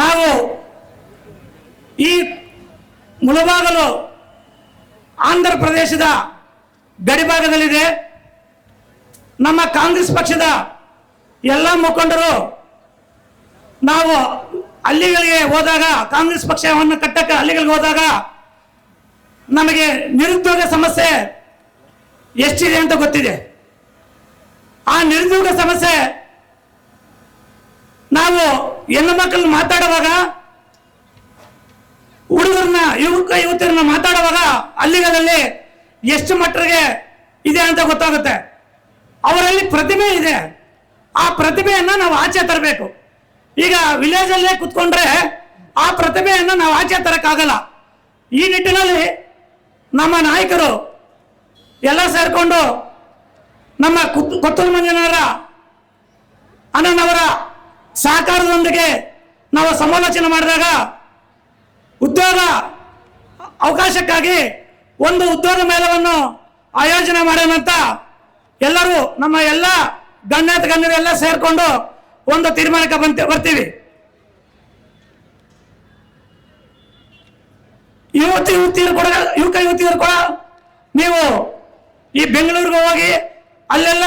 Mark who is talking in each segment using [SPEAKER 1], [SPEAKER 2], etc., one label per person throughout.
[SPEAKER 1] ನಾವು ಈ ಮುಳಬಾಗಲು ಆಂಧ್ರ ಪ್ರದೇಶದ ಗಡಿಭಾಗದಲ್ಲಿದೆ ನಮ್ಮ ಕಾಂಗ್ರೆಸ್ ಪಕ್ಷದ ಎಲ್ಲ ಮುಖಂಡರು ನಾವು ಹಳ್ಳಿಗಳಿಗೆ ಹೋದಾಗ, ಕಾಂಗ್ರೆಸ್ ಪಕ್ಷವನ್ನು ಕಟ್ಟಕ್ಕೆ ಹಳ್ಳಿಗಳಿಗೆ ಹೋದಾಗ ನಮಗೆ ನಿರುದ್ಯೋಗ ಸಮಸ್ಯೆ ಎಷ್ಟಿದೆ ಅಂತ ಗೊತ್ತಿದೆ. ಆ ನಿರುದ್ಯೋಗ ಸಮಸ್ಯೆ ನಾವು ಹೆಣ್ಣು ಮಕ್ಕಳನ್ನ ಮಾತಾಡುವಾಗ, ಹುಡುಗರನ್ನ, ಯುವಕ, ಯುವತಿಯರನ್ನ ಮಾತಾಡುವಾಗ ಅಲ್ಲಿಗದಲ್ಲಿ ಎಷ್ಟು ಮಟ್ಟಿಗೆ ಇದೆ ಅಂತ ಗೊತ್ತಾಗುತ್ತೆ. ಅವರಲ್ಲಿ ಪ್ರತಿಭೆ ಇದೆ. ಆ ಪ್ರತಿಭೆಯನ್ನು ನಾವು ಆಚೆ ತರಬೇಕು. ಈಗ ವಿಲೇಜ್ ಅಲ್ಲೇ ಕುತ್ಕೊಂಡ್ರೆ ಆ ಪ್ರತಿಭೆಯನ್ನು ನಾವು ಆಚೆ ತರಕ್ಕಾಗಲ್ಲ. ಈ ನಿಟ್ಟಿನಲ್ಲಿ ನಮ್ಮ ನಾಯಕರು ಎಲ್ಲ ಸೇರಿಕೊಂಡು ನಮ್ಮ ಕುತ್- ಮಂಜನವರ ಅಣ್ಣನವರ ಸಹಕಾರದೊಂದಿಗೆ ನಾವು ಸಮಾಲೋಚನೆ ಮಾಡಿದಾಗ ಉದ್ಯೋಗ ಅವಕಾಶಕ್ಕಾಗಿ ಒಂದು ಉದ್ಯೋಗ ಮೇಳವನ್ನು ಆಯೋಜನೆ ಮಾಡೋಣಂತ ಎಲ್ಲರೂ ನಮ್ಮ ಎಲ್ಲ ಗಣ್ಯಾತ ಗಣ್ಯರೆಲ್ಲ ಸೇರಿಕೊಂಡು ಒಂದು ತೀರ್ಮಾನಕ್ಕೆ ಬಂತ ಬರ್ತೀವಿ. ಯುವತಿ ಯುವತಿಯರು ಕೂಡ, ಯುವಕ ಯುವತಿಯರು ಕೂಡ ನೀವು ಈ ಬೆಂಗಳೂರಿಗೆ ಹೋಗಿ ಅಲ್ಲೆಲ್ಲ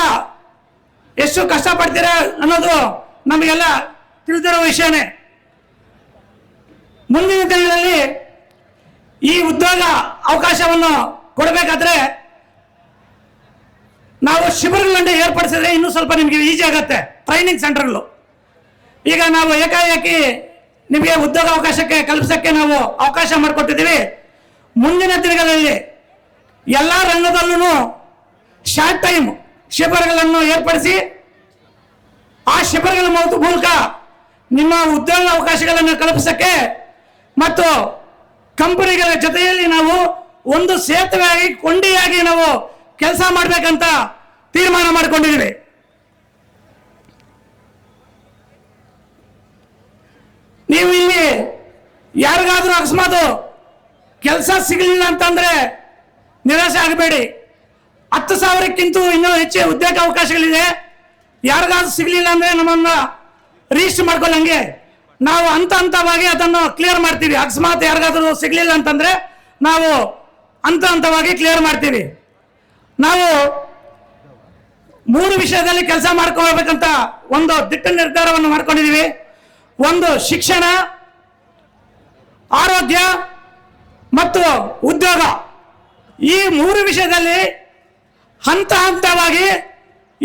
[SPEAKER 1] ಎಷ್ಟು ಕಷ್ಟಪಡ್ತೀರಾ ಅನ್ನೋದು ನಮಗೆಲ್ಲ ತಿಳಿದಿರೋ ವಿಷಯನೇ. ಮುಂದಿನ ದಿನಗಳಲ್ಲಿ ಈ ಉದ್ಯೋಗ ಅವಕಾಶವನ್ನು ಕೊಡಬೇಕಾದ್ರೆ ನಾವು ಶಿಬಿರಗಳನ್ನು ಏರ್ಪಡಿಸಿದ್ರೆ ಇನ್ನೂ ಸ್ವಲ್ಪ ನಿಮಗೆ ಈಜಿ ಆಗುತ್ತೆ ಟ್ರೈನಿಂಗ್ ಸೆಂಟರ್ಗಳು ಈಗ ನಾವು ಏಕಾಏಕಿ ನಿಮಗೆ ಉದ್ಯೋಗ ಅವಕಾಶಕ್ಕೆ ಕಲ್ಪಿಸಕ್ಕೆ ನಾವು ಅವಕಾಶ ಮಾಡಿಕೊಟ್ಟಿದ್ದೀವಿ. ಮುಂದಿನ ದಿನಗಳಲ್ಲಿ ಎಲ್ಲ ರಂಗದಲ್ಲೂ ಶಾರ್ಟ್ ಟೈಮ್ ಶಿಬಿರಗಳನ್ನು ಏರ್ಪಡಿಸಿ ಆ ಶಿಬಿರಗಳ ಮೂಲಕ ನಿಮ್ಮ ಉದ್ಯೋಗ ಅವಕಾಶಗಳನ್ನು ಕಲ್ಪಿಸಕ್ಕೆ ಮತ್ತು ಕಂಪನಿಗಳ ಜೊತೆಯಲ್ಲಿ ನಾವು ಒಂದು ಸೇತುವೆಯಾಗಿ ಕೊಂಡಿಯಾಗಿ ನಾವು ಕೆಲಸ ಮಾಡಬೇಕಂತ ತೀರ್ಮಾನ ಮಾಡಿಕೊಂಡಿದ್ದೀವಿ. ನೀವು ಇಲ್ಲಿ ಯಾರಿಗಾದ್ರೂ ಅಕಸ್ಮಾತ್ ಕೆಲಸ ಸಿಗಲಿಲ್ಲ ಅಂತಂದ್ರೆ ನಿರಾಶೆ ಆಗಬೇಡಿ. ಹತ್ತು ಸಾವಿರಕ್ಕಿಂತ ಇನ್ನೂ ಹೆಚ್ಚು ಉದ್ಯೋಗ ಅವಕಾಶಗಳಿದೆ. ಯಾರಿಗಾದ್ರೂ ಸಿಗಲಿಲ್ಲ ಅಂದ್ರೆ ನಮ್ಮನ್ನ ರಿಜಿಸ್ಟರ್ ಮಾಡ್ಕೊಳ್ಳಂಗೆ ನಾವು ಹಂತ ಹಂತವಾಗಿ ಅದನ್ನು ಕ್ಲಿಯರ್ ಮಾಡ್ತೀವಿ. ಅಕಸ್ಮಾತ್ ಯಾರಿಗಾದ್ರೂ ಸಿಗಲಿಲ್ಲ ಅಂತಂದ್ರೆ ನಾವು ಹಂತ ಹಂತವಾಗಿ ಕ್ಲಿಯರ್ ಮಾಡ್ತೀವಿ. ನಾವು ಮೂರು ವಿಷಯದಲ್ಲಿ ಕೆಲಸ ಮಾಡ್ಕೊಬೇಕಂತ ಒಂದು ದಿಟ್ಟ ನಿರ್ಧಾರವನ್ನು ಮಾಡ್ಕೊಂಡಿದ್ದೀವಿ. ಒಂದು ಶಿಕ್ಷಣ, ಆರೋಗ್ಯ ಮತ್ತು ಉದ್ಯೋಗ. ಈ ಮೂರು ವಿಷಯದಲ್ಲಿ ಹಂತ ಹಂತವಾಗಿ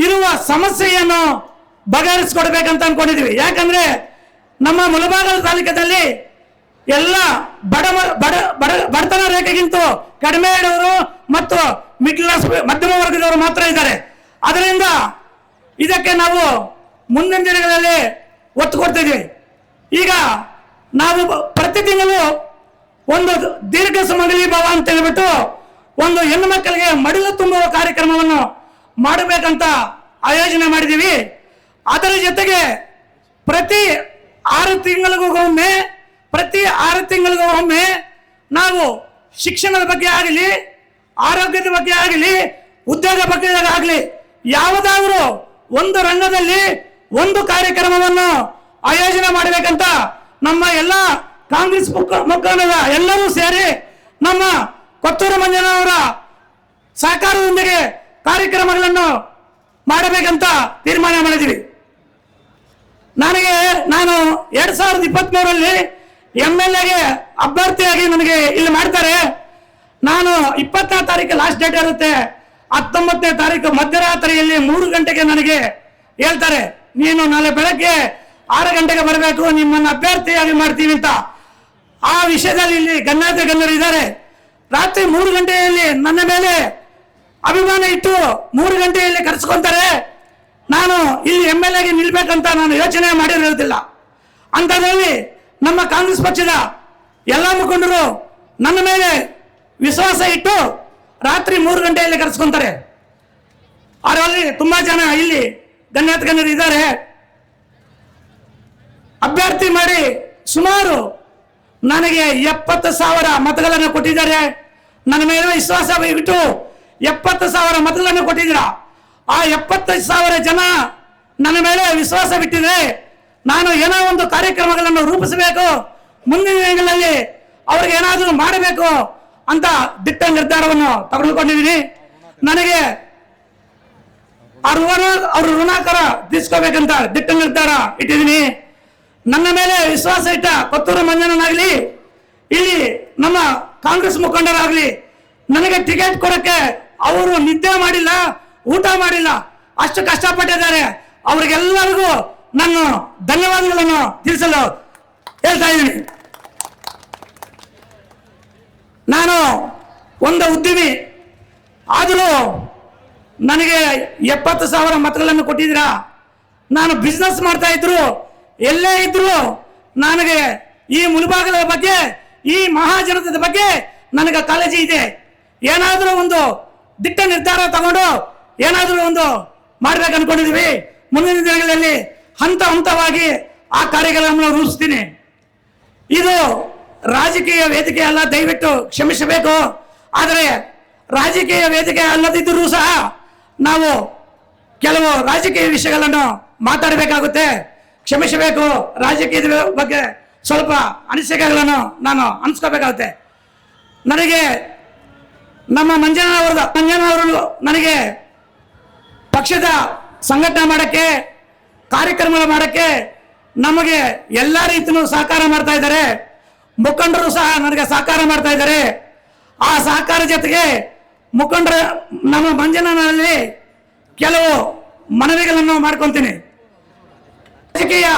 [SPEAKER 1] ಇರುವ ಸಮಸ್ಯೆಯನ್ನು ಬಗೆಹರಿಸಿಕೊಡ್ಬೇಕಂತ ಅನ್ಕೊಂಡಿದೀವಿ. ಯಾಕಂದ್ರೆ ನಮ್ಮ ಮುಳಬಾಗಲ ತಾಲೂಕದಲ್ಲಿ ಎಲ್ಲ ಬಡ ಬಡ ಬಡ, ಬಡತನ ರೇಖೆಗಿಂತ ಕಡಿಮೆ ಇರೋರು ಮತ್ತು ಮಿಡ್ಲ್ ಕ್ಲಾಸ್, ಮಧ್ಯಮ ವರ್ಗದವರು ಮಾತ್ರ ಇದ್ದಾರೆ. ಅದರಿಂದ ಇದಕ್ಕೆ ನಾವು ಮುಂದಿನ ದಿನಗಳಲ್ಲಿ ಒತ್ತು ಕೊಡ್ತಿದ್ವಿ ಈಗ ನಾವು ಪ್ರತಿ ತಿಂಗಳು ಒಂದು ದೀರ್ಘ ಸುಮಂಗಲಿ ಭವ ಅಂತ ಹೇಳ್ಬಿಟ್ಟು ಒಂದು ಹೆಣ್ಣು ಮಕ್ಕಳಿಗೆ ಮಡಿಲು ತುಂಬುವ ಕಾರ್ಯಕ್ರಮವನ್ನು ಮಾಡಬೇಕಂತ ಆಯೋಜನೆ ಮಾಡಿದ್ದೀವಿ. ಅದರ ಜೊತೆಗೆ ಪ್ರತಿ ಆರು ತಿಂಗಳಿಗೂ ಒಮ್ಮೆ ಪ್ರತಿ ಆರು ತಿಂಗಳಿಗೂ ಒಮ್ಮೆ ನಾವು ಶಿಕ್ಷಣದ ಬಗ್ಗೆ ಆಗಲಿ, ಆರೋಗ್ಯದ ಬಗ್ಗೆ ಆಗಲಿ, ಉದ್ಯೋಗ ಬಗ್ಗೆ ಆಗಲಿ, ಯಾವುದಾದರೂ ಒಂದು ರಂಗದಲ್ಲಿ ಒಂದು ಕಾರ್ಯಕ್ರಮವನ್ನು ಆಯೋಜನೆ ಮಾಡಬೇಕಂತ ನಮ್ಮ ಎಲ್ಲ ಕಾಂಗ್ರೆಸ್ ಮುಖಂಡ ಎಲ್ಲರೂ ಸೇರಿ ನಮ್ಮ ಕೊತ್ತೂರು ಮಂಜನವರ ಸಹಕಾರದೊಂದಿಗೆ ಕಾರ್ಯಕ್ರಮಗಳನ್ನು ಮಾಡಬೇಕಂತ ತೀರ್ಮಾನ ಮಾಡಿದ್ವಿ ನನಗೆ ನಾನು ಎರಡ್ ಸಾವಿರದ ಇಪ್ಪತ್ತ್ಮೂರಲ್ಲಿ ಎಂ ಎಲ್ ಎಗೆ ಅಭ್ಯರ್ಥಿಯಾಗಿ ನನಗೆ ಇಲ್ಲಿ ಮಾಡ್ತಾರೆ. ನಾನು ಇಪ್ಪತ್ತನೇ ತಾರೀಕು ಲಾಸ್ಟ್ ಡೇಟ್ ಇರುತ್ತೆ. ಹತ್ತೊಂಬತ್ತನೇ ತಾರೀಕು ಮಧ್ಯರಾತ್ರಿಯಲ್ಲಿ ಮೂರು ಗಂಟೆಗೆ ನನಗೆ ಹೇಳ್ತಾರೆ. ನೀನು ನಾಳೆ ಬೆಳಗ್ಗೆ ಆರು ಗಂಟೆಗೆ ಬರಬೇಕು, ನಿಮ್ಮನ್ನು ಅಭ್ಯರ್ಥಿಯಾಗಿ ಮಾಡ್ತೀವಿ ಅಂತ. ಆ ವಿಷಯದಲ್ಲಿ ಇಲ್ಲಿ ಗಣ್ಯಾತ ಗಣ್ಯರು ಇದ್ದಾರೆ. ರಾತ್ರಿ ಮೂರು ಗಂಟೆಯಲ್ಲಿ ನನ್ನ ಮೇಲೆ ಅಭಿಮಾನ ಇಟ್ಟು ಮೂರು ಗಂಟೆಯಲ್ಲಿ ಕರೆಸ್ಕೊಂತಾರೆ. ನಾನು ಇಲ್ಲಿ ಎಂ ಎಲ್ ಎಗೆ ನಿಲ್ಬೇಕಂತ ನಾನು ಯೋಚನೆ ಮಾಡಿರೋದಿಲ್ಲ ಅಂಥದ್ರಲ್ಲಿ ನಮ್ಮ ಕಾಂಗ್ರೆಸ್ ಪಕ್ಷದ ಎಲ್ಲ ಮುಖಂಡರು ನನ್ನ ಮೇಲೆ ವಿಶ್ವಾಸ ಇಟ್ಟು ರಾತ್ರಿ ಮೂರು ಗಂಟೆಯಲ್ಲಿ ಕರೆಸ್ಕೊಂತಾರೆ. ಅದರಲ್ಲಿ ತುಂಬಾ ಜನ ಇಲ್ಲಿ ಗಣ್ಯಾತ ಗಣ್ಯರು ಇದ್ದಾರೆ. ಅಭ್ಯರ್ಥಿ ಮಾಡಿ ಸುಮಾರು ನನಗೆ ಎಪ್ಪತ್ತು ಸಾವಿರ ಮತಗಳನ್ನು ಕೊಟ್ಟಿದ್ದಾರೆ. ನನ್ನ ಮೇಲೆ ವಿಶ್ವಾಸ ಇಟ್ಟು ಎಪ್ಪತ್ತು ಸಾವಿರ ಮತಗಳನ್ನು ಕೊಟ್ಟಿದ್ದೀರಾ. ಆ ಎಪ್ಪತ್ತೈದು ಸಾವಿರ ಜನ ನನ್ನ ಮೇಲೆ ವಿಶ್ವಾಸ ಬಿಟ್ಟಿದೆ. ನಾನು ಏನೋ ಒಂದು ಕಾರ್ಯಕ್ರಮಗಳನ್ನು ರೂಪಿಸಬೇಕು, ಮುಂದಿನ ದಿನಗಳಲ್ಲಿ ಅವ್ರಿಗೆ ಏನಾದರೂ ಮಾಡಬೇಕು ಅಂತ ದಿಟ್ಟ ನಿರ್ಧಾರವನ್ನು ತಗೊಂಡುಕೊಂಡಿದ್ದೀನಿ. ನನಗೆ ಆ ಋಣ, ಅವ್ರ ಋಣಾಕಾರ ತೀರ್ಸ್ಕೋಬೇಕಂತ ದಿಟ್ಟ ನಿರ್ಧಾರ ಇಟ್ಟಿದ್ದೀನಿ. ನನ್ನ ಮೇಲೆ ವಿಶ್ವಾಸ ಇಟ್ಟ ಕೊತ್ತೂರು ಮಂಜನನಾಗಲಿ ಇಲ್ಲಿ ನಮ್ಮ ಕಾಂಗ್ರೆಸ್ ಮುಖಂಡರಾಗಲಿ, ನನಗೆ ಟಿಕೆಟ್ ಕೊಡಕ್ಕೆ ಅವರು ನಿದ್ದೆ ಮಾಡಿಲ್ಲ, ಊಟ ಮಾಡಿಲ್ಲ, ಅಷ್ಟು ಕಷ್ಟಪಟ್ಟಿದ್ದಾರೆ. ಅವ್ರಿಗೆಲ್ಲರಿಗೂ ನಾನು ಧನ್ಯವಾದಗಳನ್ನು ತಿಳಿಸಲು ಹೇಳ್ತಾ ಇದ್ದೀನಿ. ನಾನು ಒಂದು ಉದ್ಯಮಿ, ಆದರೂ ನನಗೆ ಎಪ್ಪತ್ತು ಸಾವಿರ ಮತಗಳನ್ನು ಕೊಟ್ಟಿದ್ದೀರಾ? ನಾನು ಬಿಸ್ನೆಸ್ ಮಾಡ್ತಾ ಇದ್ರು, ಎಲ್ಲೇ ಇದ್ರು ನನಗೆ ಈ ಮುಳುಬಾಗಲ ಬಗ್ಗೆ, ಈ ಮಹಾಜನತದ ಬಗ್ಗೆ ನನಗೆ ಕಾಳಜಿ ಇದೆ. ಏನಾದರೂ ಒಂದು ದಿಟ್ಟ ನಿರ್ಧಾರ ತಗೊಂಡು ಏನಾದರೂ ಒಂದು ಮಾಡ್ಬೇಕು ಅನ್ಕೊಂಡಿದೀವಿ. ಮುಂದಿನ ದಿನಗಳಲ್ಲಿ ಹಂತ ಹಂತವಾಗಿ ಆ ಕಾರ್ಯಗಳನ್ನು ರೂಪಿಸ್ತೀನಿ. ಇದು ರಾಜಕೀಯ ವೇದಿಕೆ ಅಲ್ಲ, ದಯವಿಟ್ಟು ಕ್ಷಮಿಸಬೇಕು. ಆದರೆ ರಾಜಕೀಯ ವೇದಿಕೆ ಅಲ್ಲದಿದ್ದರೂ ಸಹ ನಾವು ಕೆಲವು ರಾಜಕೀಯ ವಿಷಯಗಳನ್ನು ಮಾತಾಡಬೇಕಾಗುತ್ತೆ. ಕ್ಷಮಿಸಬೇಕು. ರಾಜಕೀಯದ ಬಗ್ಗೆ ಸ್ವಲ್ಪ ಅನಿಸಿಕೆಗಳನ್ನು ನಾನು ಅನಿಸ್ಕೋಬೇಕಾಗುತ್ತೆ ನನಗೆ ನಮ್ಮ ಮಂಜನ ಅವರದ ಮಂಜನ ಅವರು ನನಗೆ ಪಕ್ಷದ ಸಂಘಟನೆ ಮಾಡೋಕ್ಕೆ ಕಾರ್ಯಕ್ರಮ ಮಾಡೋಕ್ಕೆ ನಮಗೆ ಎಲ್ಲ ರೀತಿಯೂ ಸಹಕಾರ ಮಾಡ್ತಾ ಇದ್ದಾರೆ. ಮುಖಂಡರು ಸಹ ನನಗೆ ಸಹಕಾರ ಮಾಡ್ತಾ ಇದ್ದಾರೆ. ಆ ಸಹಕಾರ ಜೊತೆಗೆ ಮುಖಂಡರ ನಮ್ಮ ಮಂಜನಲ್ಲಿ ಕೆಲವು ಮನವಿಗಳನ್ನು ಮಾಡ್ಕೊತೀನಿ. ರಾಜಕೀಯ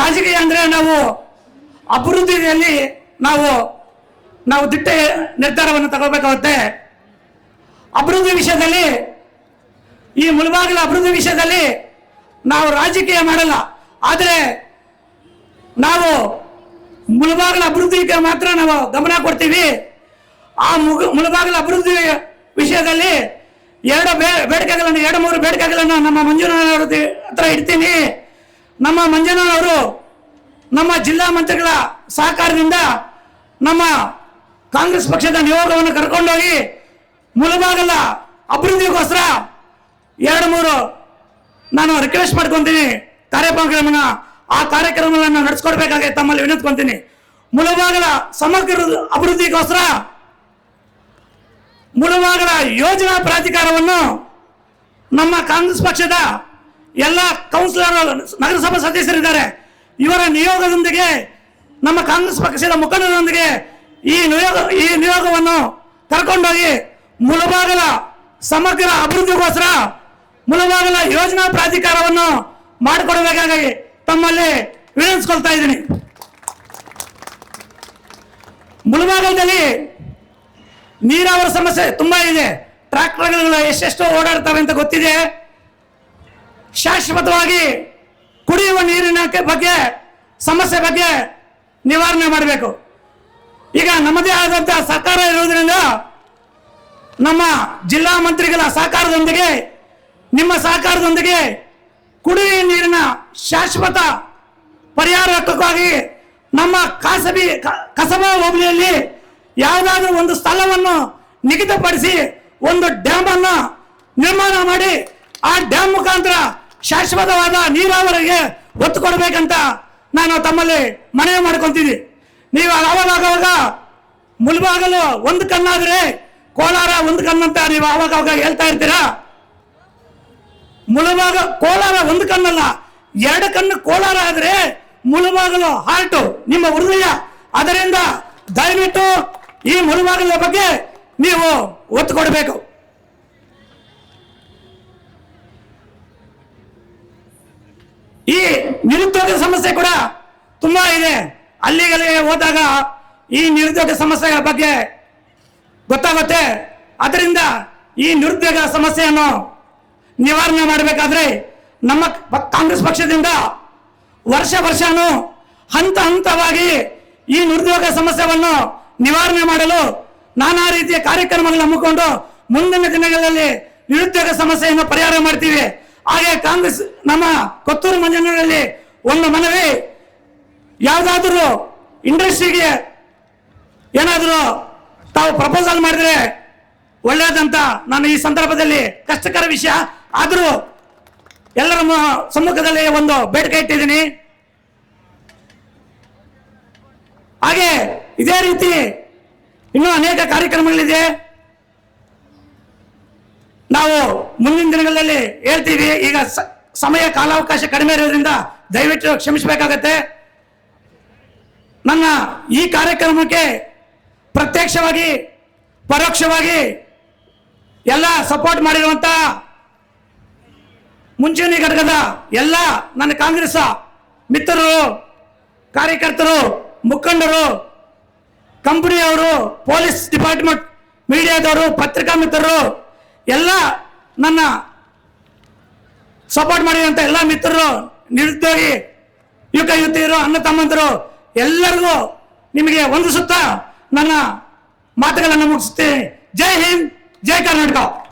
[SPEAKER 1] ರಾಜಕೀಯ ಅಂದ್ರೆ ನಾವು ಅಭಿವೃದ್ಧಿಯಲ್ಲಿ ನಾವು ನಾವು ದಿಟ್ಟ ನಿರ್ಧಾರವನ್ನು ತಗೋಬೇಕಾಗುತ್ತೆ. ಅಭಿವೃದ್ಧಿ ವಿಷಯದಲ್ಲಿ, ಈ ಮುಳಬಾಗಿಲ ಅಭಿವೃದ್ಧಿ ವಿಷಯದಲ್ಲಿ ನಾವು ರಾಜಕೀಯ ಮಾಡಲ್ಲ. ಆದರೆ ನಾವು ಮುಳಬಾಗಿಲ ಅಭಿವೃದ್ಧಿಗೆ ಮಾತ್ರ ನಾವು ಗಮನ ಕೊಡ್ತೀವಿ. ಆ ಮುಗ, ಮುಳಬಾಗಿಲ ಅಭಿವೃದ್ಧಿ ವಿಷಯದಲ್ಲಿ ಎರಡು ಬೇ, ಬೇಡಿಕೆಗಳನ್ನು, ಎರಡು ಮೂರು ಬೇಡಿಕೆಗಳನ್ನು ನಮ್ಮ ಮಂಜುನಾಥವ್ರ ಹತ್ರ ಇಡ್ತೀನಿ. ನಮ್ಮ ಮಂಜುನಾಥವರು ನಮ್ಮ ಜಿಲ್ಲಾ ಮಂತ್ರಿಗಳ ಸಹಕಾರದಿಂದ ನಮ್ಮ ಕಾಂಗ್ರೆಸ್ ಪಕ್ಷದ ನಿಯೋಗವನ್ನು ಕರ್ಕೊಂಡೋಗಿ ಮುಳಬಾಗಲ ಅಭಿವೃದ್ಧಿಗೋಸ್ಕರ ಎರಡು ಮೂರು ನಾನು ರಿಕ್ವೆಸ್ಟ್ ಮಾಡ್ಕೊತೀನಿ. ಕಾರ್ಯಕ್ರಮನ ಆ ಕಾರ್ಯಕ್ರಮಗಳನ್ನು ನಡೆಸ್ಕೊಡ್ಬೇಕಾಗಿ ತಮ್ಮಲ್ಲಿ ವಿನಂತ್ಕೊಂತೀನಿ ಮುಳಬಾಗಲ ಸಮಗ್ರ ಅಭಿವೃದ್ಧಿಗೋಸ್ಕರ ಮುಳಬಾಗಲ ಯೋಜನಾ ಪ್ರಾಧಿಕಾರವನ್ನು ನಮ್ಮ ಕಾಂಗ್ರೆಸ್ ಪಕ್ಷದ ಎಲ್ಲ ಕೌನ್ಸಿಲರ್, ನಗರಸಭಾ ಸದಸ್ಯರಿದ್ದಾರೆ. ಇವರ ನಿಯೋಗದೊಂದಿಗೆ, ನಮ್ಮ ಕಾಂಗ್ರೆಸ್ ಪಕ್ಷದ ಮುಖಂಡರೊಂದಿಗೆ ಈ ನಿಯೋಗ, ಈ ನಿಯೋಗವನ್ನು ಕರ್ಕೊಂಡೋಗಿ ಮುಳಬಾಗಲ ಸಮಗ್ರ ಅಭಿವೃದ್ಧಿಗೋಸ್ಕರ ಮುಳಬಾಗಲ ಯೋಜನಾ ಪ್ರಾಧಿಕಾರವನ್ನು ಮಾಡಿಕೊಡಬೇಕಾಗಿ ತಮ್ಮಲ್ಲಿ ವಿನಂತಿಸ್ಕೊಳ್ತಾ ಇದ್ದೀನಿ. ಮುಳಬಾಗಲದಲ್ಲಿ ನೀರಾವರಿ ಸಮಸ್ಯೆ ತುಂಬಾ ಇದೆ. ಟ್ರಾಕ್ಟರ್ಗಳು ಎಷ್ಟೆಷ್ಟು ಓಡಾಡ್ತವೆ ಅಂತ ಗೊತ್ತಿದೆ. ಶಾಶ್ವತವಾಗಿ ಕುಡಿಯುವ ನೀರಿನ ಬಗ್ಗೆ, ಸಮಸ್ಯೆ ಬಗ್ಗೆ ನಿವಾರಣೆ ಮಾಡಬೇಕು. ಈಗ ನಮ್ಮದೇ ಆದಂತಹ ಸಹಕಾರ ಇರುವುದರಿಂದ ನಮ್ಮ ಜಿಲ್ಲಾ ಮಂತ್ರಿಗಳ ಸಹಕಾರದೊಂದಿಗೆ, ನಿಮ್ಮ ಸಹಕಾರದೊಂದಿಗೆ ಕುಡಿಯುವ ನೀರಿನ ಶಾಶ್ವತ ಪರಿಹಾರಕ್ಕಾಗಿ ನಮ್ಮ ಖಾಸಗಿ ಕಸಬಾ ಹೋಬಳಿಯಲ್ಲಿ ಯಾವುದಾದ್ರೂ ಒಂದು ಸ್ಥಳವನ್ನು ನಿಗದಿಪಡಿಸಿ ಒಂದು ಡ್ಯಾಮ್ ಅನ್ನು ನಿರ್ಮಾಣ ಮಾಡಿ, ಆ ಡ್ಯಾಮ್ ಮುಖಾಂತರ ಶಾಶ್ವತವಾದ ನೀರಾವರಿಗೆ ಒತ್ತು ಕೊಡಬೇಕಂತ ನಾನು ತಮ್ಮಲ್ಲಿ ಮನವಿ ಮಾಡ್ಕೊಂತೀನಿ ನೀವು ಆವಾಗ ಆವಾಗ ಮುಲ್ಬಾಗಲು ಒಂದು ಕಣ್ಣಾದ್ರೆ ಕೋಲಾರ ಒಂದು ಕಣ್ಣಂತ ನೀವು ಅವಾಗ ಅವಾಗ ಹೇಳ್ತಾ ಇರ್ತೀರಾ? ಮುಳುಬಾಗ ಕೋಲಾರ ಒಂದು ಕಣ್ಣಲ್ಲ, ಎರಡು ಕಣ್ಣು ಕೋಲಾರ ಆದ್ರೆ ಮುಳುಬಾಗಲು ಹಾರ್ಟ್ ನಿಮ್ಮ ಹೃದಯ. ಅದರಿಂದ ದಯವಿಟ್ಟು ಈ ಮುಳುಬಾಗಲ ಬಗ್ಗೆ ನೀವು ಒತ್ತು ಕೊಡಬೇಕು ಈ ನಿರುದ್ಯೋಗ ಸಮಸ್ಯೆ ಕೂಡ ತುಂಬಾ ಇದೆ. ಅಲ್ಲಿಗಳಿಗೆ ಹೋದಾಗ ಈ ನಿರುದ್ಯೋಗ ಸಮಸ್ಯೆಗಳ ಬಗ್ಗೆ ಗೊತ್ತಾಗುತ್ತೆ. ಅದರಿಂದ ಈ ನಿರುದ್ಯೋಗ ಸಮಸ್ಯೆಯನ್ನು ನಿವಾರಣೆ ಮಾಡಬೇಕಾದ್ರೆ ನಮ್ಮ ಕಾಂಗ್ರೆಸ್ ಪಕ್ಷದಿಂದ ವರ್ಷ ವರ್ಷನೂ ಹಂತ ಹಂತವಾಗಿ ಈ ನಿರುದ್ಯೋಗ ಸಮಸ್ಯೆಯನ್ನು ನಿವಾರಣೆ ಮಾಡಲು ನಾನಾ ರೀತಿಯ ಕಾರ್ಯಕ್ರಮಗಳನ್ನು ಹಮ್ಮಿಕೊಂಡು ಮುಂದಿನ ದಿನಗಳಲ್ಲಿ ನಿರುದ್ಯೋಗ ಸಮಸ್ಯೆಯನ್ನು ಪರಿಹಾರ ಮಾಡ್ತೀವಿ. ಹಾಗೆ ಕಾಂಗ್ರೆಸ್ ನಮ್ಮ ಕೊತ್ತೂರು ಮಂಜನಲ್ಲಿ ಒಂದು ಮನವಿ ಯಾವುದಾದ್ರೂ ಇಂಡಸ್ಟ್ರಿಗೆ ಏನಾದರೂ ತಾವು ಪ್ರಪೋಸಲ್ ಮಾಡಿದ್ರೆ ಒಳ್ಳೆಯದಂತ ನಾನು ಈ ಸಂದರ್ಭದಲ್ಲಿ ಕಷ್ಟಕರ ವಿಷಯ. ಆದರೂ ಎಲ್ಲರ ಸಮ್ಮುಖದಲ್ಲಿ ಒಂದು ಬೇಡಿಕೆ ಇಟ್ಟಿದ್ದೀನಿ. ಹಾಗೆ ಇದೇ ರೀತಿ ಇನ್ನೂ ಅನೇಕ ಕಾರ್ಯಕ್ರಮಗಳಿದೆ. ನಾವು ಮುಂದಿನ ದಿನಗಳಲ್ಲಿ ಹೇಳ್ತೀವಿ, ಈಗ ಸಮಯ ಕಾಲಾವಕಾಶ ಕಡಿಮೆ ಇರೋದ್ರಿಂದ ದಯವಿಟ್ಟು ಕ್ಷಮಿಸಬೇಕಾಗತ್ತೆ. ನನ್ನ ಈ ಕಾರ್ಯಕ್ರಮಕ್ಕೆ ಪ್ರತ್ಯಕ್ಷವಾಗಿ, ಪರೋಕ್ಷವಾಗಿ ಎಲ್ಲ ಸಪೋರ್ಟ್ ಮಾಡಿರುವಂಥ ಮುಂಚೂಣಿ ಘಟಕದ ಎಲ್ಲ ನನ್ನ ಕಾಂಗ್ರೆಸ್ ಮಿತ್ರರು, ಕಾರ್ಯಕರ್ತರು, ಮುಖಂಡರು, ಕಂಪನಿಯವರು, ಪೊಲೀಸ್ ಡಿಪಾರ್ಟ್ಮೆಂಟ್ ಮೀಡಿಯಾದವರು, ಪತ್ರಿಕಾ ಮಿತ್ರರು, ಎಲ್ಲ ನನ್ನ ಸಪೋರ್ಟ್ ಮಾಡಿದಂಥ ಎಲ್ಲ ಮಿತ್ರರು, ನಿರುದ್ಯೋಗಿ, ಯುವಕ, ಯುವತಿಯರು, ಅಣ್ಣ ತಮ್ಮಂದರು ಎಲ್ಲರಿಗೂ ನಿಮಗೆ ಒಂದು ಸುತ್ತ ನನ್ನ ಮಾತುಗಳನ್ನು ಮುಗಿಸುತ್ತೇನೆ. ಜೈ ಹಿಂದ್ ಜೈ ಕರ್ನಾಟಕ.